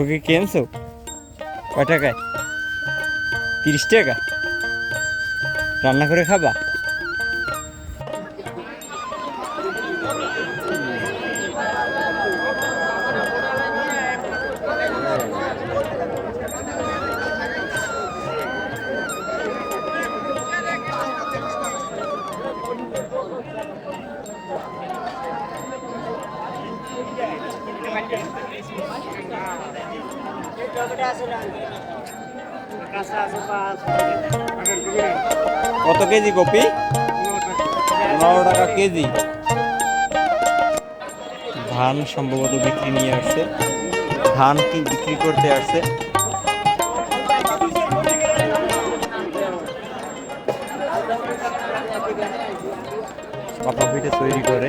ওকে কিনছো? কয় টাকায়? তিরিশ টাকা? রান্না করে খাবা? কত কেজি কপি পনেরো টাকা কেজি। ধান সম্ভবত বিক্রি নিয়ে আসছে। ধান কি বিক্রি করতে আসছে? পাপা পিঠে তৈরি করে?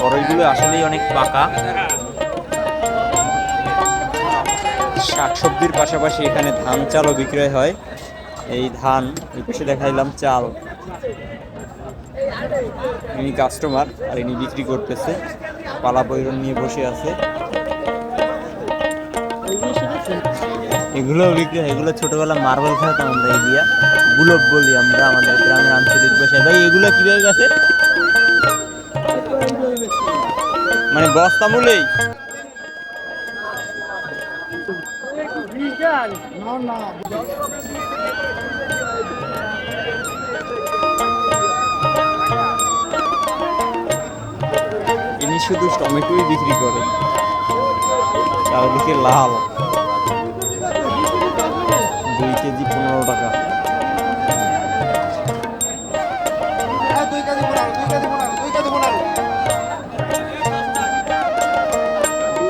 বড়ইগুলো আসলেই অনেক পাকা। শাকসবজির পাশাপাশি এখানে ধান চালও বিক্রয় হয়। এই ধান, এই পাশে দেখাইলাম চাল। ইনি কাস্টমার আর ইনি বিক্রি করতেছে। পালা বৈরন নিয়ে বসে আছে। এগুলো বিক্রি হয়, এগুলো ছোটবেলা মার্বেল খেলতাম আমরা এই দিয়া। গুলব বলি আমরা আমাদের গ্রামের আঞ্চলিক ভাষায়। ভাই, এগুলো কীভাবে গেছে মানে বস্তা মূলেই? ইনি শুধু টমেটোই বিক্রি করে চারিদিকে লাল। দুই কেজি পনেরো টাকা।